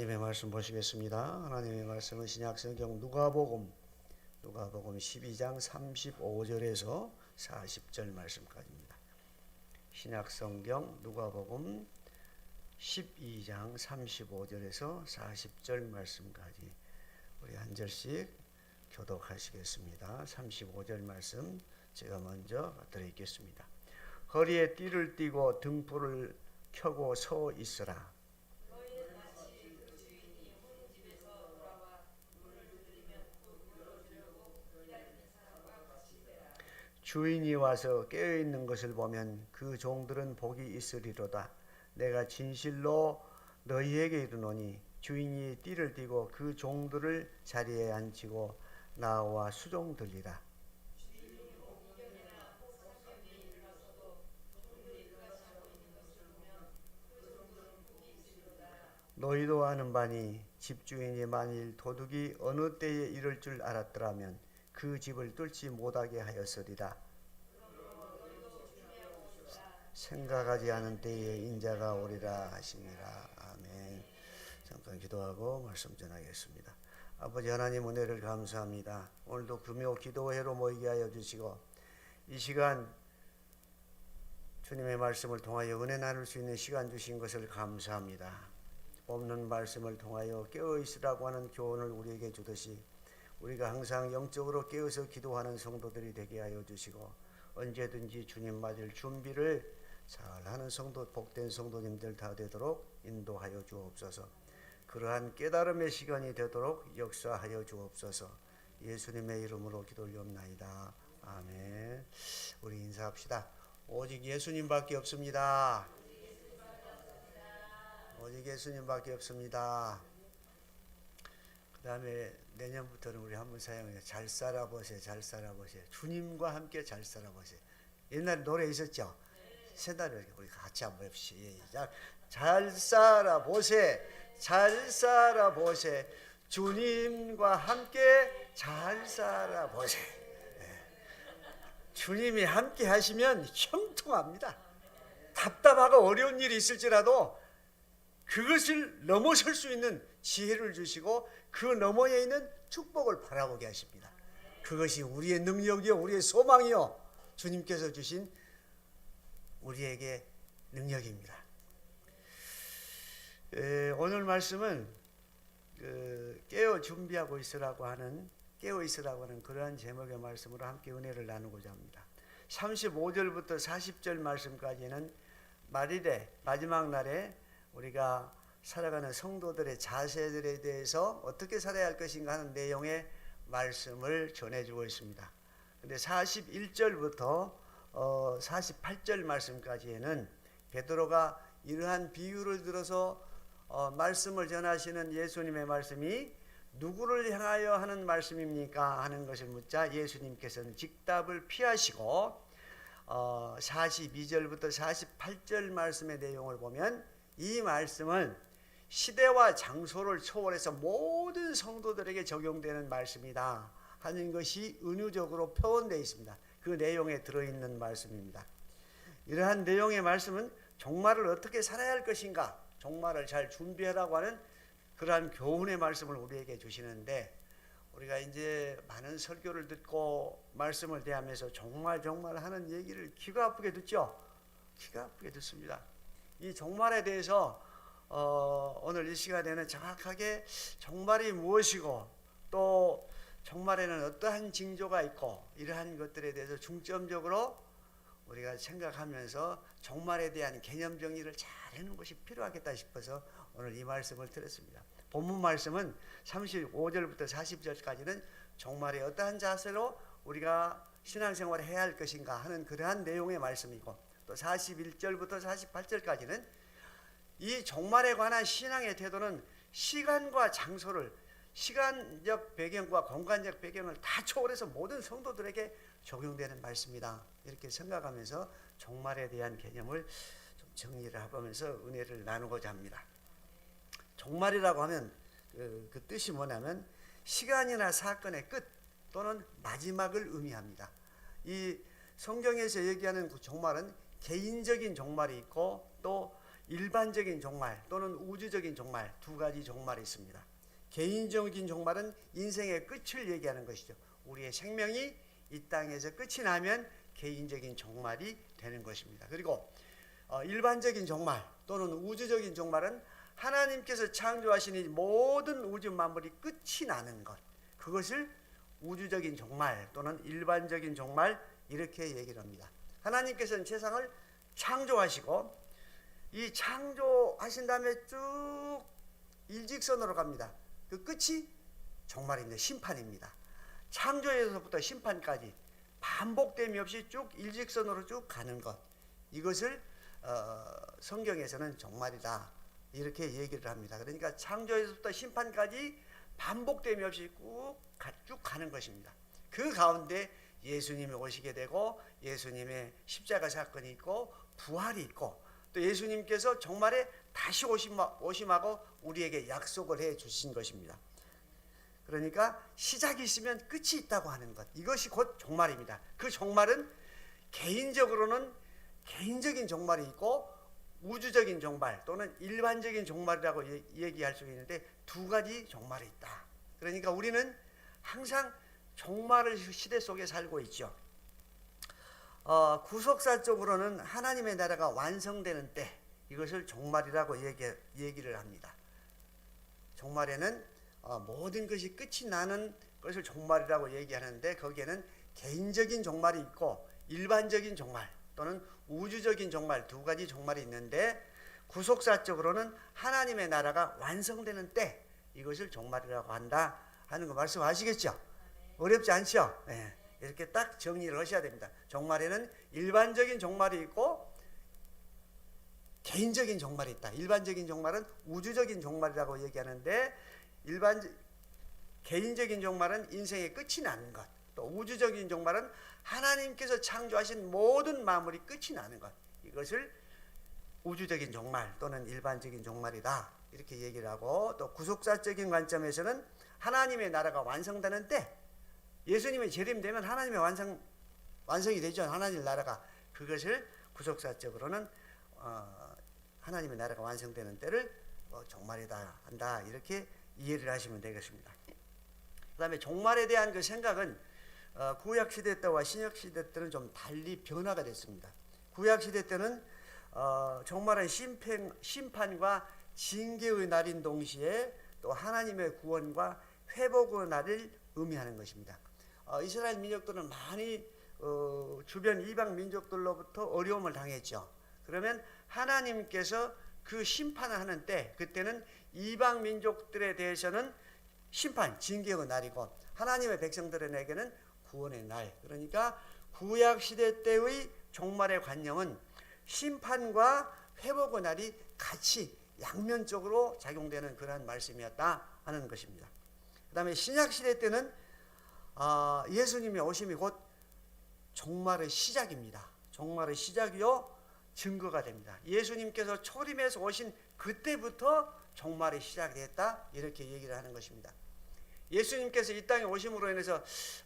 하나님의 말씀 보시겠습니다. 하나님의 말씀은 신약성경 누가복음 누가복음 12장 35절에서 40절 말씀까지입니다. 신약성경 누가복음 12장 35절에서 40절 말씀까지 우리 한 절씩 교독하시겠습니다. 35절 말씀 제가 먼저 드려 읽겠습니다. 허리에 띠를 띠고 등불을 켜고 서 있으라. 주인이 와서 깨어 있는 것을 보면 그 종들은 복이 있으리로다. 내가 진실로 너희에게 이르노니 주인이 띠를 띠고 그 종들을 자리에 앉히고 나와 수종들리라. 너희도 아는 바니 집주인이 만일 도둑이 어느 때에 이럴 줄 알았더라면 그 집을 뚫지 못하게 하였으리라. 생각하지 않은 때에 인자가 오리라 하시니라. 아멘. 잠깐 기도하고 말씀 전하겠습니다. 아버지 하나님 은혜를 감사합니다. 오늘도 금요 기도회로 모이게 하여 주시고 이 시간 주님의 말씀을 통하여 은혜 나눌 수 있는 시간 주신 것을 감사합니다. 없는 말씀을 통하여 깨어 있으라고 하는 교훈을 우리에게 주듯이 우리가 항상 영적으로 깨어서 기도하는 성도들이 되게 하여 주시고 언제든지 주님 맞을 준비를 잘 하는 성도 복된 성도님들 다 되도록 인도하여 주옵소서. 그러한 깨달음의 시간이 되도록 역사하여 주옵소서. 예수님의 이름으로 기도 올리옵나이다. 아멘. 우리 인사합시다. 오직 예수님밖에 없습니다. 오직 예수님밖에 없습니다. 그 다음에 내년부터는 우리 한번 사용해요. 잘 살아보세요. 잘 살아보세요. 주님과 함께 잘 살아보세요. 옛날에 노래 있었죠? 세달을 우리 같이 한번 해봅시다. 잘 살아보세요. 잘 살아보세요. 주님과 함께 잘 살아보세요. 네. 주님이 함께 하시면 형통합니다. 답답하고 어려운 일이 있을지라도 그것을 넘어설 수 있는 지혜를 주시고 그 너머에 있는 축복을 바라보게 하십니다. 그것이 우리의 능력이요, 우리의 소망이요, 주님께서 주신 우리에게 능력입니다. 에, 오늘 말씀은 그 깨어 준비하고 있으라고 하는 깨어 있으라고 하는 그러한 제목의 말씀으로 함께 은혜를 나누고자 합니다. 35절부터 40절 말씀까지는 말일에 마지막 날에 우리가 살아가는 성도들의 자세들에 대해서 어떻게 살아야 할 것인가 하는 내용의 말씀을 전해주고 있습니다. 근데 41절부터 어 48절 말씀까지에는 베드로가 이러한 비유를 들어서 어 말씀을 전하시는 예수님의 말씀이 누구를 향하여 하는 말씀입니까? 하는 것을 묻자 예수님께서는 직답을 피하시고 어 42절부터 48절 말씀의 내용을 보면 이 말씀은 시대와 장소를 초월해서 모든 성도들에게 적용되는 말씀이다 하는 것이 은유적으로 표현되어 있습니다. 그 내용에 들어있는 말씀입니다. 이러한 내용의 말씀은 종말을 어떻게 살아야 할 것인가, 종말을 잘 준비하라고 하는 그러한 교훈의 말씀을 우리에게 주시는데 우리가 이제 많은 설교를 듣고 말씀을 대하면서 정말 정말 하는 얘기를 기가 아프게 듣죠. 기가 아프게 듣습니다. 이 종말에 대해서 어, 오늘 이 시간에는 정확하게 종말이 무엇이고 또 종말에는 어떠한 징조가 있고 이러한 것들에 대해서 중점적으로 우리가 생각하면서 종말에 대한 개념 정리를 잘 해놓은 것이 필요하겠다 싶어서 오늘 이 말씀을 드렸습니다. 본문 말씀은 35절부터 40절까지는 종말에 어떠한 자세로 우리가 신앙생활을 해야 할 것인가 하는 그러한 내용의 말씀이고 또 41절부터 48절까지는 이 종말에 관한 신앙의 태도는 시간과 장소를 시간적 배경과 공간적 배경을 다 초월해서 모든 성도들에게 적용되는 말씀이다. 이렇게 생각하면서 종말에 대한 개념을 좀 정리를 해보면서 은혜를 나누고자 합니다. 종말이라고 하면 그, 그 뜻이 뭐냐면 시간이나 사건의 끝 또는 마지막을 의미합니다. 이 성경에서 얘기하는 그 종말은 개인적인 종말이 있고 또 일반적인 종말 또는 우주적인 종말 두 가지 종말이 있습니다. 개인적인 종말은 인생의 끝을 얘기하는 것이죠. 우리의 생명이 이 땅에서 끝이 나면 개인적인 종말이 되는 것입니다. 그리고 어, 일반적인 종말 또는 우주적인 종말은 하나님께서 창조하신 이 모든 우주 만물이 끝이 나는 것 그것을 우주적인 종말 또는 일반적인 종말 이렇게 얘기를 합니다. 하나님께서는 세상을 창조하시고 이 창조하신 다음에 쭉 일직선으로 갑니다. 그 끝이 종말입니다. 심판입니다. 창조에서부터 심판까지 반복됨이 없이 쭉 일직선으로 쭉 가는 것 이것을 어, 성경에서는 종말이다 이렇게 얘기를 합니다. 그러니까 창조에서부터 심판까지 반복됨이 없이 쭉, 가, 쭉 가는 것입니다. 그 가운데 예수님이 오시게 되고 예수님의 십자가 사건이 있고 부활이 있고 또 예수님께서 정말에 다시 오심, 오심하고 우리에게 약속을 해 주신 것입니다. 그러니까 시작이 있으면 끝이 있다고 하는 것. 이것이 곧 종말입니다. 그 종말은 개인적으로는 개인적인 종말이 있고 우주적인 종말 또는 일반적인 종말이라고 얘- 얘기할 수 있는데 두 가지 종말이 있다. 그러니까 우리는 항상 종말의 시대 속에 살고 있죠. 어, 구속사적으로는 하나님의 나라가 완성되는 때 이것을 종말이라고 얘기, 얘기 를 합니다. 종말에는 어, 모든 것이 끝이 나는 것을 종말이라고 얘기하는데 거기에는 개인적인 종말이 있고 일반적인 종말 또는 우주적인 종말 두 가지 종말이 있는데 구속사적으로는 하나님의 나라가 완성되는 때 이것을 종말이라고 한다 하는 거 말씀하시겠죠? 어렵지 않죠? 예, 이렇게 딱 정리를 하셔야 됩니다. 종말에는 일반적인 종말이 있고 개인적인 종말이 있다. 일반적인 종말은 우주적인 종말이라고 얘기하는데 일반 개인적인 종말은 인생의 끝이 나는 것. 또 우주적인 종말은 하나님께서 창조하신 모든 만물이 끝이 나는 것. 이것을 우주적인 종말 또는 일반적인 종말이다. 이렇게 얘기를 하고 또 구속사적인 관점에서는 하나님의 나라가 완성되는 때 예수님의 재림되면 하나님의 완성 완성이 되죠. 하나님 나라가 그것을 구속사적으로는 어, 하나님의 나라가 완성되는 때를 어, 종말이다 한다 이렇게 이해를 하시면 되겠습니다. 그다음에 종말에 대한 그 생각은 어, 구약 시대 때와 신약 시대 때는 좀 달리 변화가 됐습니다. 구약 시대 때는 어, 종말은 심판, 심판과 징계의 날인 동시에 또 하나님의 구원과 회복의 날을 의미하는 것입니다. 어, 이스라엘 민족들은 많이 어, 주변 이방 민족들로부터 어려움을 당했죠. 그러면 하나님께서 그 심판을 하는 때 그때는 이방 민족들에 대해서는 심판, 징계의 날이고 하나님의 백성들에게는 구원의 날. 그러니까 구약 시대 때의 종말의 관념은 심판과 회복의 날이 같이 양면적으로 작용되는 그러한 말씀이었다 하는 것입니다. 그 다음에 신약 시대 때는 아, 예수님의 오심이 곧 종말의 시작입니다. 종말의 시작이요 증거가 됩니다. 예수님께서 초림에서 오신 그때부터 종말이 시작됐다 이렇게 얘기를 하는 것입니다. 예수님께서 이 땅에 오심으로 인해서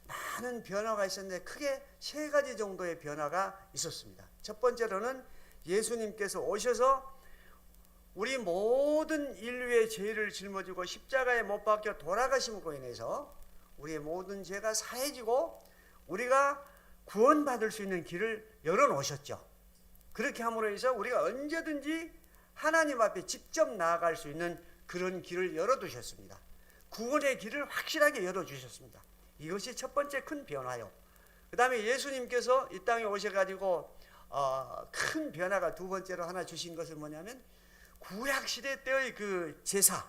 많은 변화가 있었는데 크게 세 가지 정도의 변화가 있었습니다. 첫 번째로는 예수님께서 오셔서 우리 모든 인류의 죄를 짊어지고 십자가에 못 박혀 돌아가심으로 인해서 우리의 모든 죄가 사해지고 우리가 구원받을 수 있는 길을 열어 놓으셨죠. 그렇게 함으로 해서 우리가 언제든지 하나님 앞에 직접 나아갈 수 있는 그런 길을 열어 두셨습니다. 구원의 길을 확실하게 열어 주셨습니다. 이것이 첫 번째 큰 변화요. 그다음에 예수님께서 이 땅에 오셔 가지고 어, 큰 변화가 두 번째로 하나 주신 것은 뭐냐면 구약 시대 때의 그 제사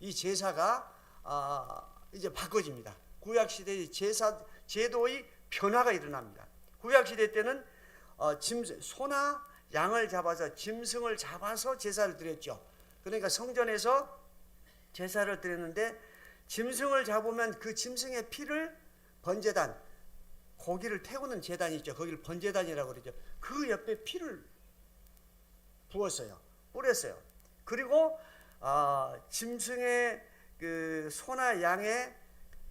이 제사가 어, 이제 바꿔집니다. 구약 시대의 제사 제도의 변화가 일어납니다. 구약 시대 때는 어, 짐 소나 양을 잡아서 짐승을 잡아서 제사를 드렸죠. 그러니까 성전에서 제사를 드렸는데 짐승을 잡으면 그 짐승의 피를 번제단 고기를 태우는 제단이 있죠. 거기를 번제단이라고 그러죠. 그 옆에 피를 부었어요. 뿌렸어요. 그리고 어, 짐승의 그 소나 양의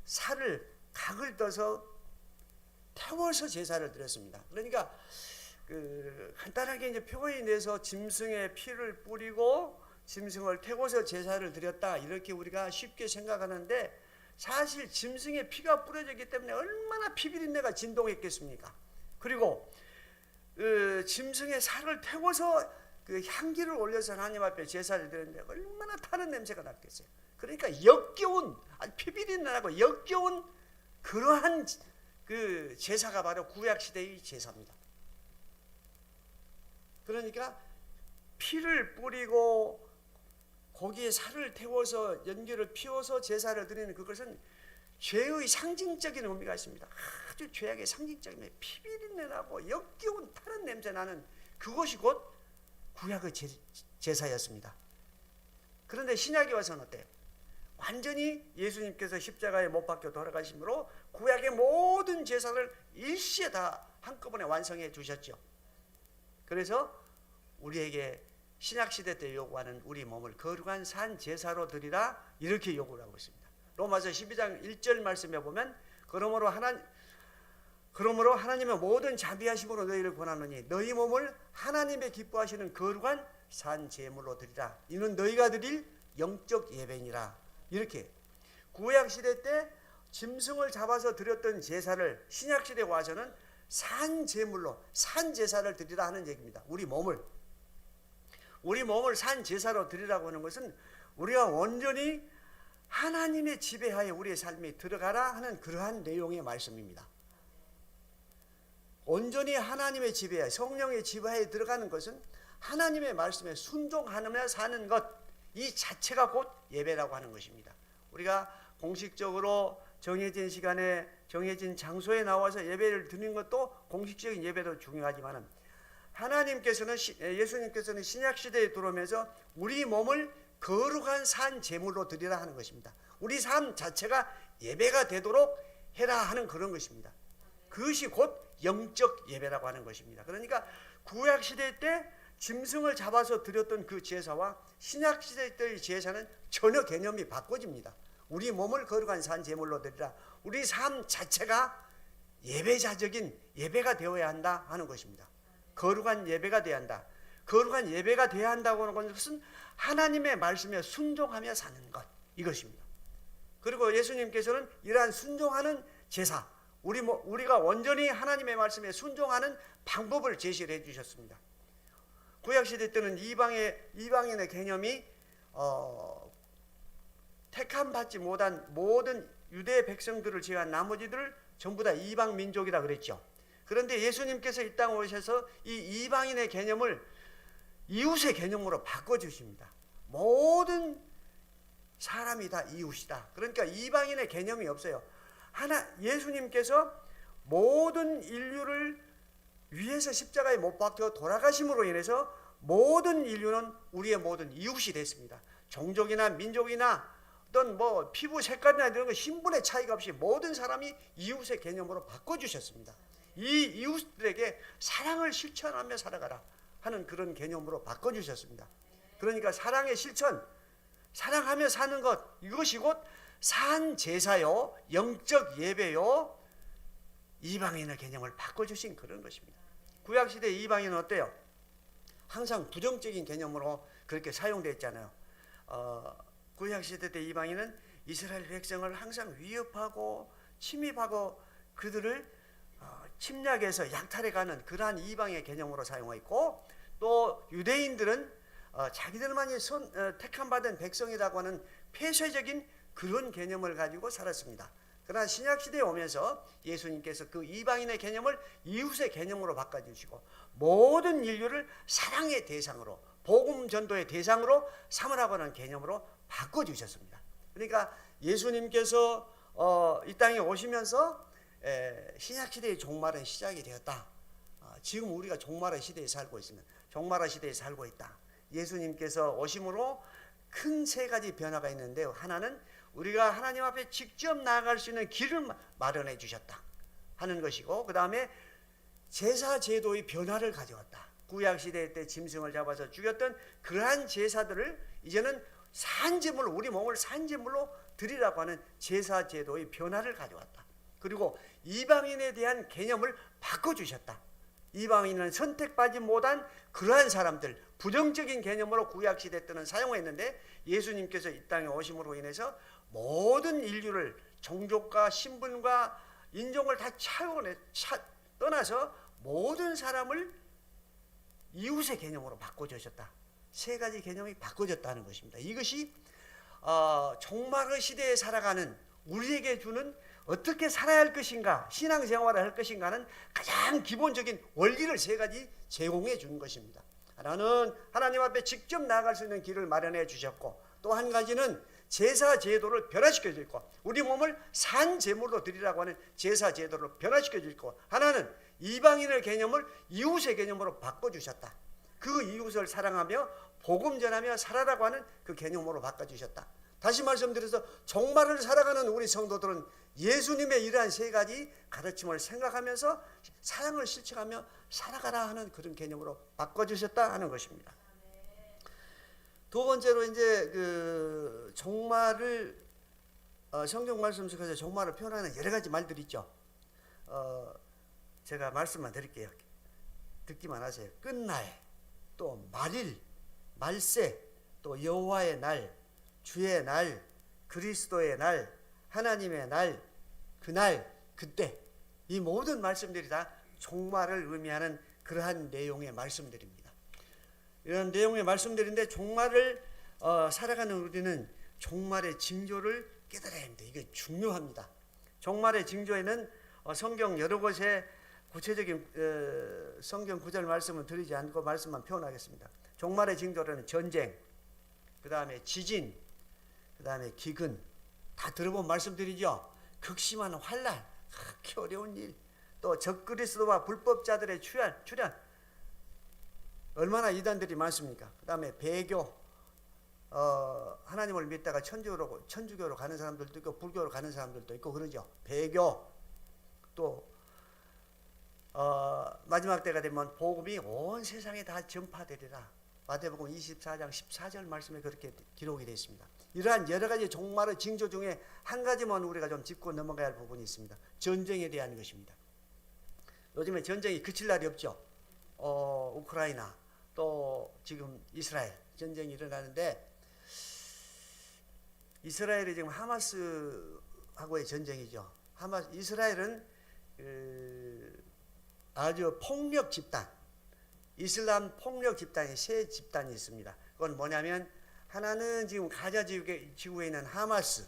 살을 각을 떠서 태워서 제사를 드렸습니다. 그러니까 그 간단하게 이제 표현이 돼서 짐승의 피를 뿌리고 짐승을 태워서 제사를 드렸다 이렇게 우리가 쉽게 생각하는데 사실 짐승의 피가 뿌려졌기 때문에 얼마나 피비린내가 진동했겠습니까? 그리고 그 짐승의 살을 태워서 그 향기를 올려서 하나님 앞에 제사를 드렸는데 얼마나 타는 냄새가 났겠어요. 그러니까 역겨운 아주 피비린내나고 역겨운 그러한 그 제사가 바로 구약 시대의 제사입니다. 그러니까 피를 뿌리고 거기에 살을 태워서 연기를 피워서 제사를 드리는 그것은 죄의 상징적인 의미가 있습니다. 아주 죄악의 상징적인 피비린내 나고 역겨운 타는 냄새 나는 그것이 곧 구약의 제, 제사였습니다. 그런데 신약에 와서는 어때요? 완전히 예수님께서 십자가에 못 박혀 돌아가심으로 구약의 모든 제사를 일시에 다 한꺼번에 완성해 주셨죠. 그래서 우리에게 신약 시대 때 요구하는 우리 몸을 거룩한 산 제사로 드리라 이렇게 요구를 하고 있습니다. 로마서 12장 1절 말씀에 보면 그러므로 하나 그러므로 하나님의 모든 자비하심으로 너희를 권하노니 너희 몸을 하나님의 기뻐하시는 거룩한 산 제물로 드리라. 이는 너희가 드릴 영적 예배니라. 이렇게 구약 시대 때 짐승을 잡아서 드렸던 제사를 신약 시대에 와서는 산 제물로 산 제사를 드리라 하는 얘기입니다. 우리 몸을 우리 몸을 산 제사로 드리라고 하는 것은 우리가 온전히 하나님의 지배하에 우리의 삶이 들어가라 하는 그러한 내용의 말씀입니다. 온전히 하나님의 지배하에 성령의 지배하에 들어가는 것은 하나님의 말씀에 순종하며 사는 것 이 자체가 곧 예배라고 하는 것입니다. 우리가 공식적으로 정해진 시간에 정해진 장소에 나와서 예배를 드리는 것도 공식적인 예배도 중요하지만은 하나님께서는 시- 예수님께서는 신약 시대에 들어오면서 우리 몸을 거룩한 산 제물로 드리라 하는 것입니다. 우리 삶 자체가 예배가 되도록 해라 하는 그런 것입니다. 그것이 곧 영적 예배라고 하는 것입니다. 그러니까 구약 시대 때 짐승을 잡아서 드렸던 그 제사와 신약 시대 때의 제사는 전혀 개념이 바꿔집니다. 우리 몸을 거룩한 산 제물로 드리라. 우리 삶 자체가 예배자적인 예배가 되어야 한다 하는 것입니다. 거룩한 예배가 되어야 한다. 거룩한 예배가 되어야 한다고 하는 것은 하나님의 말씀에 순종하며 사는 것 이것입니다. 그리고 예수님께서는 이러한 순종하는 제사, 우리 뭐 우리가 온전히 하나님의 말씀에 순종하는 방법을 제시를 해주셨습니다. 구약 시대 때는 이방의 이방인의 개념이 어, 택함 받지 못한 모든 유대 백성들을 제외한 나머지들을 전부 다 이방 민족이라 그랬죠. 그런데 예수님께서 이 땅에 오셔서 이 이방인의 개념을 이웃의 개념으로 바꿔 주십니다. 모든 사람이 다 이웃이다. 그러니까 이방인의 개념이 없어요. 하나 예수님께서 모든 인류를 위해서 십자가에 못 박혀 돌아가심으로 인해서 모든 인류는 우리의 모든 이웃이 됐습니다. 종족이나 민족이나 어떤 뭐 피부 색깔이나 이런 거 신분의 차이가 없이 모든 사람이 이웃의 개념으로 바꿔 주셨습니다. 이 이웃들에게 사랑을 실천하며 살아가라 하는 그런 개념으로 바꿔 주셨습니다. 그러니까 사랑의 실천, 사랑하며 사는 것 이것이 곧 산 제사요, 영적 예배요, 이방인의 개념을 바꿔주신 그런 것입니다. 구약 시대 이방인은 어때요? 항상 부정적인 개념으로 그렇게 사용됐잖아요. 어, 구약 시대 때 이방인은 이스라엘 백성을 항상 위협하고 침입하고 그들을 어, 침략해서 약탈해가는 그러한 이방의 개념으로 사용했고 또 유대인들은 어, 자기들만이 선, 어, 택함 받은 백성이라고 하는 폐쇄적인 그런 개념을 가지고 살았습니다. 그러나 신약 시대에 오면서 예수님께서 그 이방인의 개념을 이웃의 개념으로 바꿔 주시고 모든 인류를 사랑의 대상으로 복음 전도의 대상으로 삼으라고 하는 개념으로 바꿔 주셨습니다. 그러니까 예수님께서 어, 이 땅에 오시면서 에, 신약 시대의 종말은 시작이 되었다. 어, 지금 우리가 종말의 시대에 살고 있으면 종말의 시대에 살고 있다. 예수님께서 오심으로 큰 세 가지 변화가 있는데요. 하나는 우리가 하나님 앞에 직접 나아갈 수 있는 길을 마련해 주셨다 하는 것이고 그 다음에 제사 제도의 변화를 가져왔다. 구약 시대 때 짐승을 잡아서 죽였던 그러한 제사들을 이제는 산제물 우리 몸을 산제물로 드리라고 하는 제사 제도의 변화를 가져왔다. 그리고 이방인에 대한 개념을 바꿔 주셨다. 이방인은 선택받지 못한 그러한 사람들 부정적인 개념으로 구약 시대 때는 사용했는데 예수님께서 이 땅에 오심으로 인해서 모든 인류를 종족과 신분과 인종을 다 차원에 차, 떠나서 모든 사람을 이웃의 개념으로 바꿔주셨다. 세 가지 개념이 바꿔졌다는 것입니다. 이것이 어, 종말의 시대에 살아가는 우리에게 주는 어떻게 살아야 할 것인가, 신앙생활을 할 것인가는 가장 기본적인 원리를 세 가지 제공해 준 것입니다. 하나는 하나님 앞에 직접 나아갈 수 있는 길을 마련해 주셨고, 또 한 가지는 제사 제도를 변화시켜 주고, 우리 몸을 산 제물로 드리라고 하는 제사 제도를 변화시켜 주고, 하나는 이방인의 개념을 이웃의 개념으로 바꿔 주셨다. 그 이웃을 사랑하며 복음 전하며 살아라고 하는 그 개념으로 바꿔 주셨다. 다시 말씀드려서 종말을 살아가는 우리 성도들은 예수님의 이러한 세 가지 가르침을 생각하면서 사랑을 실천하며 살아가라 하는 그런 개념으로 바꿔 주셨다 하는 것입니다. 두 번째로 이제 그 종말을 어, 성경 말씀 속에서 종말을 표현하는 여러 가지 말들이 있죠. 어, 제가 말씀만 드릴게요. 듣기만 하세요. 끝날, 또 말일, 말세, 또 여호와의 날, 주의 날, 그리스도의 날, 하나님의 날, 그날, 그때 이 모든 말씀들이 다 종말을 의미하는 그러한 내용의 말씀들입니다. 이런 내용의 말씀들인데 종말을 어, 살아가는 우리는 종말의 징조를 깨달아야 합니다. 이게 중요합니다. 종말의 징조에는 어, 성경 여러 곳에 구체적인 어, 성경 구절 말씀은 드리지 않고 말씀만 표현하겠습니다. 종말의 징조로는 전쟁, 그 다음에 지진, 그 다음에 기근 다 들어본 말씀드리죠. 극심한 환란, 그렇게 어려운 일, 또 적그리스도와 불법자들의 출현, 출현 얼마나 이단들이 많습니까? 그 다음에 배교, 어, 하나님을 믿다가 천주교로 천주교로 가는 사람들도 있고 불교로 가는 사람들도 있고 그러죠. 배교 또 어, 마지막 때가 되면 복음이 온 세상에 다 전파되리라. 마태복음 24장 14절 말씀에 그렇게 기록이 되어 있습니다. 이러한 여러 가지 종말의 징조 중에 한 가지만 우리가 좀 짚고 넘어가야 할 부분이 있습니다. 전쟁에 대한 것입니다. 요즘에 전쟁이 그칠 날이 없죠. 어, 우크라이나 또 지금 이스라엘 전쟁이 일어나는데 이스라엘이 지금 하마스하고의 전쟁이죠. 하마스 이스라엘은 그, 아주 폭력 집단 이슬람 폭력 집단이 세 집단이 있습니다. 그건 뭐냐면 하나는 지금 가자 지구에 있는 하마스,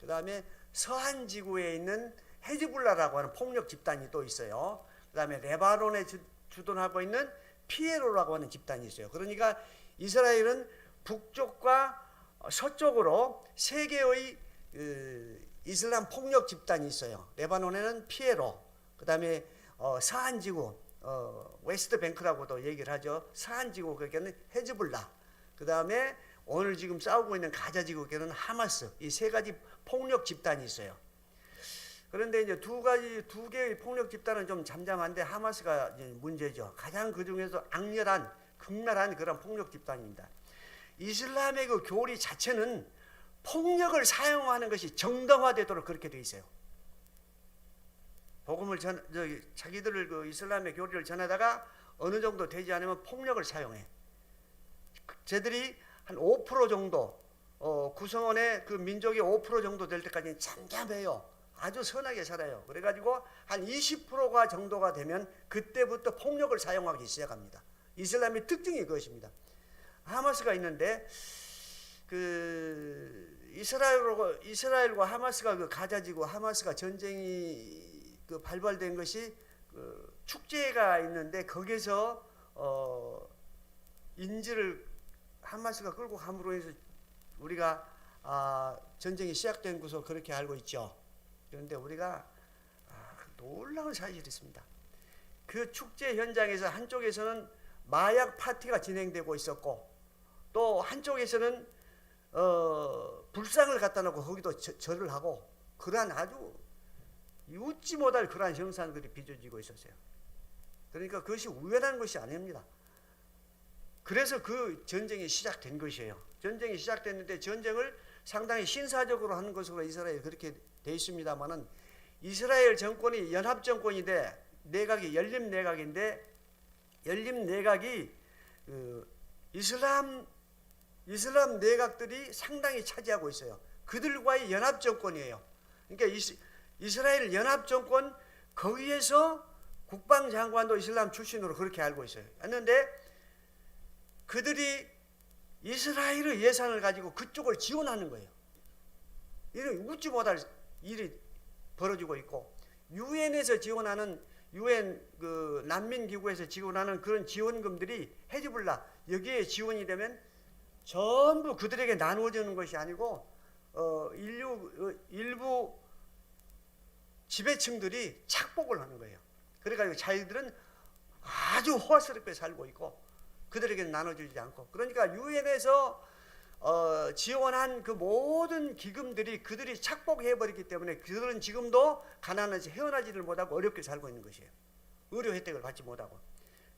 그 다음에 서한 지구에 있는 헤즈불라라고 하는 폭력 집단이 또 있어요. 그 다음에 레바논에 주, 주둔하고 있는 피에로라고 하는 집단이 있어요. 그러니까 이스라엘은 북쪽과 서쪽으로 세 개의 그, 이슬람 폭력 집단이 있어요. 레바논에는 피에로, 그 다음에 어, 서한 지구, 어, 웨스트 뱅크라고도 얘기를 하죠. 서한 지구 거기는 헤즈불라. 그 다음에 오늘 지금 싸우고 있는 가자 지구에는 하마스. 이 세 가지 폭력 집단이 있어요. 그런데 이제 두 가지 두 개의 폭력 집단은 좀 잠잠한데 하마스가 문제죠. 가장 그 중에서 악렬한 극렬한 그런 폭력 집단입니다. 이슬람의 그 교리 자체는 폭력을 사용하는 것이 정당화되도록 그렇게 돼 있어요. 복음을 전 저기 자기들을 그 이슬람의 교리를 전하다가 어느 정도 되지 않으면 폭력을 사용해. 쟤들이 한 5% 정도 어, 구성원의 그 민족의 5% 정도 될 때까지 잠잠해요. 아주 선하게 살아요. 그래가지고 한 20%가 정도가 되면 그때부터 폭력을 사용하기 시작합니다. 이슬람의 특징이 그것입니다. 하마스가 있는데 그 이스라엘과 이스라엘과 하마스가 그 가자지고 하마스가 전쟁이 그 발발된 것이 그 축제가 있는데 거기서 어 인지를 하마스가 끌고 감으로 해서 우리가 아 전쟁이 시작된 것으로 그렇게 알고 있죠. 그런데 우리가 아, 놀라운 사실이 있습니다. 그 축제 현장에서 한쪽에서는 마약 파티가 진행되고 있었고 또 한쪽에서는 어, 불상을 갖다 놓고 거기도 저, 절을 하고 그러한 아주 웃지 못할 그러한 형상들이 빚어지고 있었어요. 그러니까 그것이 우연한 것이 아닙니다. 그래서 그 전쟁이 시작된 것이에요. 전쟁이 시작됐는데 전쟁을 상당히 신사적으로 하는 것으로 이스라엘이 그렇게 돼 있습니다만은 이스라엘 정권이 연합 정권인데 내각이 연립 내각인데 열림 내각이 그 이슬람 이슬람 내각들이 상당히 차지하고 있어요. 그들과의 연합 정권이에요. 그러니까 이스, 이스라엘 연합 정권 거기에서 국방장관도 이슬람 출신으로 그렇게 알고 있어요. 했는데 그들이 이스라엘의 예산을 가지고 그쪽을 지원하는 거예요. 이런 웃지 못할 일이 벌어지고 있고 유엔에서 지원하는 유엔 그 난민 기구에서 지원하는 그런 지원금들이 헤즈볼라 여기에 지원이 되면 전부 그들에게 나누어지는 것이 아니고 어, 인류 어, 일부 지배층들이 착복을 하는 거예요. 그래가지고 자기들은 아주 호화스럽게 살고 있고 그들에게는 나눠주지 않고 그러니까 유엔에서 어, 지원한 그 모든 기금들이 그들이 착복해버렸기 때문에 그들은 지금도 가난해서 헤어나지를 못하고 어렵게 살고 있는 것이에요. 의료 혜택을 받지 못하고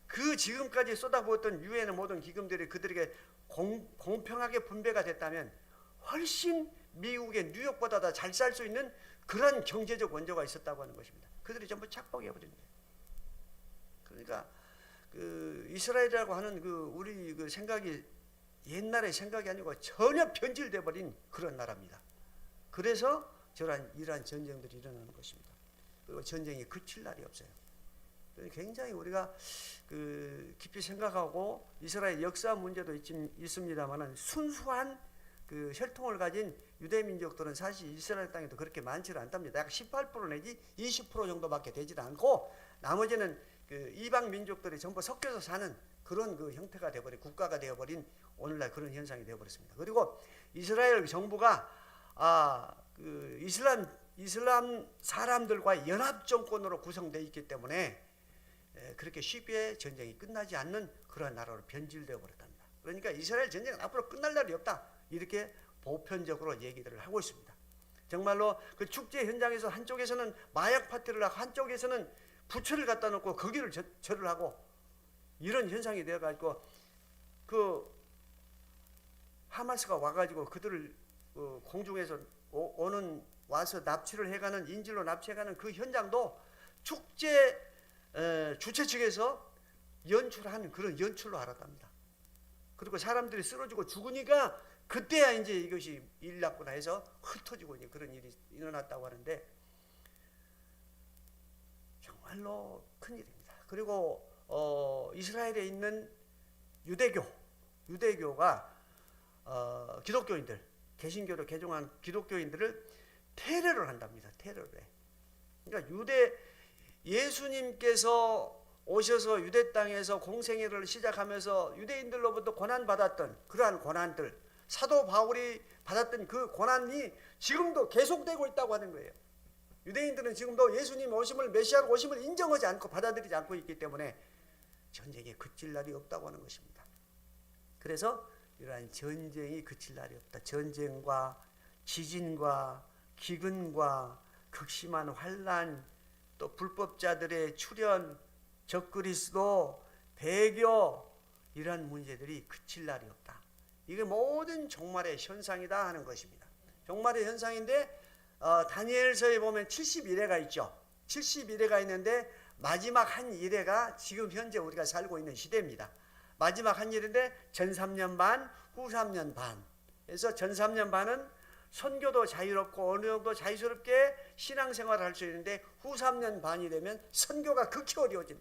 그 지금까지 쏟아부었던 유엔의 모든 기금들이 그들에게 공, 공평하게 분배가 됐다면 훨씬 미국의 뉴욕보다 더 잘 살 수 있는 그런 경제적 원조가 있었다고 하는 것입니다. 그들이 전부 착복해버린 거예요. 그러니까 그 이스라엘이라고 하는 그 우리 그 생각이 옛날의 생각이 아니고 전혀 변질돼 버린 그런 나라입니다. 그래서 저런 이러한 전쟁들이 일어나는 것입니다. 그리고 전쟁이 그칠 날이 없어요. 굉장히 우리가 그 깊이 생각하고 이스라엘 역사 문제도 있습니다만은 순수한 그 혈통을 가진 유대 민족들은 사실 이스라엘 땅에도 그렇게 많지는 않답니다. 약 18% 내지 20% 정도밖에 되질 않고 나머지는 그 이방 민족들이 전부 섞여서 사는 그런 그 형태가 되어버린 국가가 되어버린 오늘날 그런 현상이 되어버렸습니다. 그리고 이스라엘 정부가 아 그 이슬람 이슬람 사람들과 연합 정권으로 구성되어 있기 때문에 에, 그렇게 쉽게 전쟁이 끝나지 않는 그런 나라로 변질되어 버렸답니다. 그러니까 이스라엘 전쟁은 앞으로 끝날 날이 없다 이렇게 보편적으로 얘기들을 하고 있습니다. 정말로 그 축제 현장에서 한쪽에서는 마약 파티를 하고 한쪽에서는 부처를 갖다 놓고 거기를 저, 절을 하고 이런 현상이 되어가지고 그 하마스가 와가지고 그들을 어, 공중에서 오, 오는 와서 납치를 해가는 인질로 납치해가는 그 현장도 축제 에, 주최 측에서 연출하는 그런 연출로 알았답니다. 그리고 사람들이 쓰러지고 죽으니까 그때야 이제 이것이 일났구나 해서 흩어지고 이제 그런 일이 일어났다고 하는데 정말로 큰 일입니다. 그리고 어, 이스라엘에 있는 유대교, 유대교가 어, 기독교인들, 개신교로 개종한 기독교인들을 테러를 한답니다. 테러를 해. 그러니까 유대 예수님께서 오셔서 유대 땅에서 공생애를 시작하면서 유대인들로부터 고난 받았던 그러한 고난들, 사도 바울이 받았던 그 고난이 지금도 계속되고 있다고 하는 거예요. 유대인들은 지금도 예수님 오심을 메시아로 오심을 인정하지 않고 받아들이지 않고 있기 때문에 전쟁이 그칠 날이 없다고 하는 것입니다. 그래서 이러한 전쟁이 그칠 날이 없다. 전쟁과 지진과 기근과 극심한 환란 또 불법자들의 출현 적그리스도 배교 이러한 문제들이 그칠 날이 없다. 이게 모든 종말의 현상이다 하는 것입니다. 종말의 현상인데 어, 다니엘서에 보면 71회가 있죠. 71회가 있는데 마지막 한 일회가 지금 현재 우리가 살고 있는 시대입니다. 마지막 한 일인데 전 3년 반, 후 3년 반. 그래서 전 3년 반은 선교도 자유롭고 어느 정도 자유스럽게 신앙생활을 할 수 있는데 후 3년 반이 되면 선교가 극히 어려워진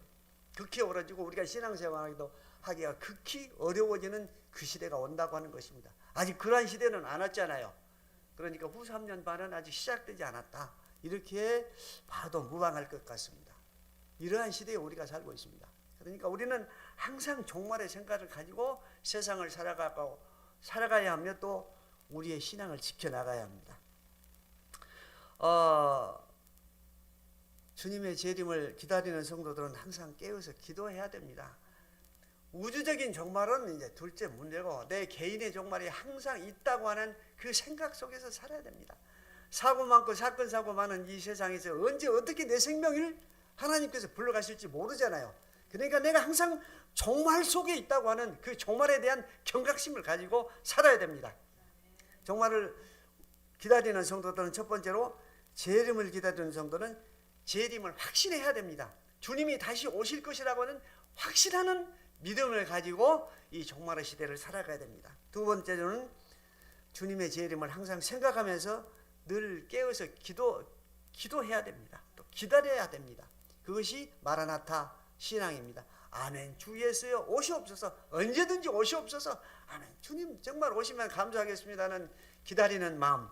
극히 어려지고 우리가 신앙생활하기도 하기가 극히 어려워지는 그 시대가 온다고 하는 것입니다. 아직 그러한 시대는 안 왔잖아요. 그러니까 후 3년 반은 아직 시작되지 않았다. 이렇게 봐도 무방할 것 같습니다. 이러한 시대에 우리가 살고 있습니다. 그러니까 우리는 항상 종말의 생각을 가지고 세상을 살아가고 살아가야 하며 또 우리의 신앙을 지켜나가야 합니다. 어, 주님의 재림을 기다리는 성도들은 항상 깨어서 기도해야 됩니다. 우주적인 종말은 이제 둘째 문제고 내 개인의 종말이 항상 있다고 하는 그 생각 속에서 살아야 됩니다. 사고 많고 사건 사고 많은 이 세상에서 언제 어떻게 내 생명을 하나님께서 불러가실지 모르잖아요. 그러니까 내가 항상 종말 속에 있다고 하는 그 종말에 대한 경각심을 가지고 살아야 됩니다. 종말을 기다리는 성도들은 첫 번째로 재림을 기다리는 성도는 재림을 확신해야 됩니다. 주님이 다시 오실 것이라고 하는 확실한 믿음을 가지고 이 종말의 시대를 살아가야 됩니다. 두 번째로는 주님의 재림을 항상 생각하면서 늘 깨어서 기도 기도해야 됩니다. 또 기다려야 됩니다. 그것이 마라나타 신앙입니다. 아멘. 주 예수여 오시옵소서. 언제든지 오시옵소서. 아멘. 주님 정말 오시면 감사하겠습니다는 기다리는 마음.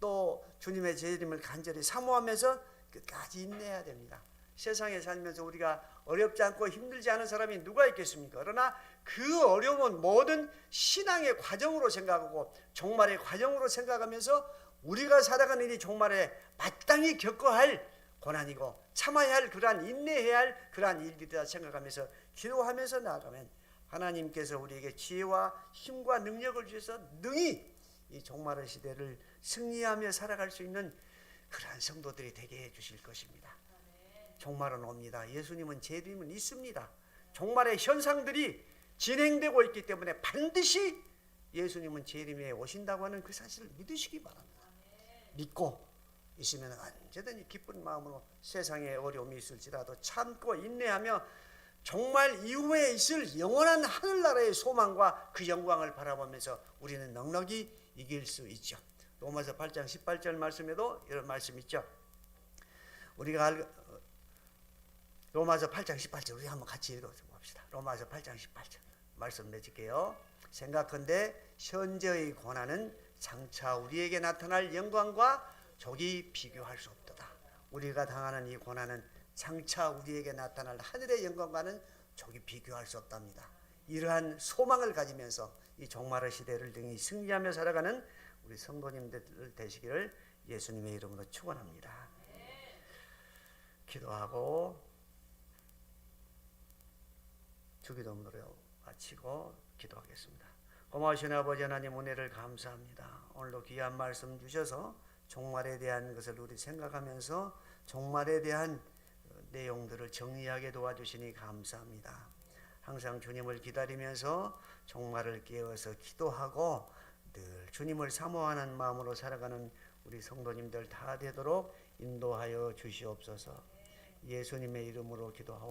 또 주님의 재림을 간절히 사모하면서 끝까지 인내해야 됩니다. 세상에 살면서 우리가 어렵지 않고 힘들지 않은 사람이 누가 있겠습니까? 그러나 그 어려움은 모든 신앙의 과정으로 생각하고 종말의 과정으로 생각하면서 우리가 살아가는 이 종말에 마땅히 겪어야 할 고난이고 참아야 할 그러한 인내해야 할 그러한 일들이다 생각하면서 기도하면서 나아가면 하나님께서 우리에게 지혜와 힘과 능력을 주셔서 능히 이 종말의 시대를 승리하며 살아갈 수 있는 그러한 성도들이 되게 해 주실 것입니다. 종말은 옵니다. 예수님은 재림은 있습니다. 종말의 현상들이 진행되고 있기 때문에 반드시 예수님은 재림에 오신다고 하는 그 사실을 믿으시기 바랍니다. 믿고 있으면 언제든지 기쁜 마음으로 세상에 어려움이 있을지라도 참고 인내하며 정말 이후에 있을 영원한 하늘나라의 소망과 그 영광을 바라보면서 우리는 넉넉히 이길 수 있죠. 로마서 8장 18절 말씀에도 이런 말씀 있죠. 우리가 로마서 8장 18절 우리 한번 같이 읽어 봅시다. 로마서 8장 18절 말씀 맺을게요. 생각컨대 현재의 고난은 장차 우리에게 나타날 영광과 적이 비교할 수 없도다. 우리가 당하는 이 고난은 장차 우리에게 나타날 하늘의 영광과는 적이 비교할 수 없답니다. 이러한 소망을 가지면서 이 종말의 시대를 등이 승리하며 살아가는 우리 성도님들 되시기를 예수님의 이름으로 축원합니다. 기도하고 주기도문으로 마치고 기도하겠습니다. 고마우신 아버지 하나님 은혜를 감사합니다. 오늘도 귀한 말씀 주셔서 종말에 대한 것을 우리 생각하면서 종말에 대한 어, 내용들을 정리하게 도와주시니 감사합니다. 항상 주님을 기다리면서 종말을 깨어서 기도하고 늘 주님을 사모하는 마음으로 살아가는 우리 성도님들 다 되도록 인도하여 주시옵소서. 예수님의 이름으로 기도하옵나이다.